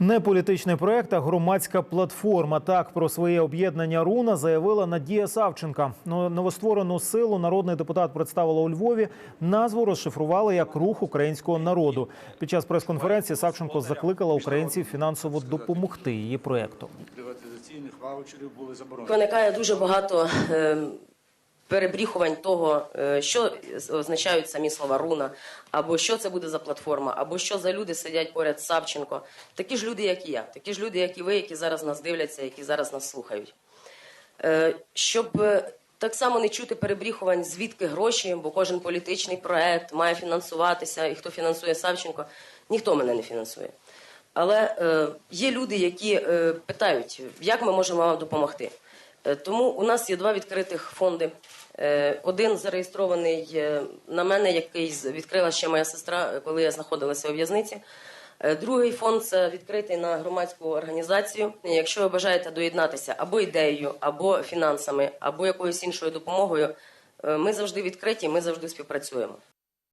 Не політичний проект, а громадська платформа. Так про своє об'єднання Руна заявила Надія Савченка. Ну, Новостворену силу народний депутат представила у Львові. Назву розшифрували як рух українського народу. Під час прес-конференції Савченко закликала українців фінансово допомогти її проекту. приватизаційних ваучерів були заборонені. Виникає дуже багато е, перебріхувань того, е, що означають самі слова руна, або що це буде за платформа, або що за люди сидять поряд з Савченко. Такі ж люди, як і я, такі ж люди, як і ви, які зараз нас дивляться, які зараз нас слухають. Е, щоб е, так само не чути перебріхувань, звідки гроші, бо кожен політичний проект має фінансуватися, і хто фінансує Савченко, ніхто мене не фінансує. Але е, є люди, які е, питають, як ми можемо вам допомогти. Е, тому у нас є два відкритих фонди. Е, один зареєстрований е, на мене, який відкрила ще моя сестра, коли я знаходилася у в'язниці. Другий фонд це відкритий на громадську організацію. Якщо ви бажаєте доєднатися або ідеєю, або фінансами, або якоюсь іншою допомогою, ми завжди відкриті, ми завжди співпрацюємо.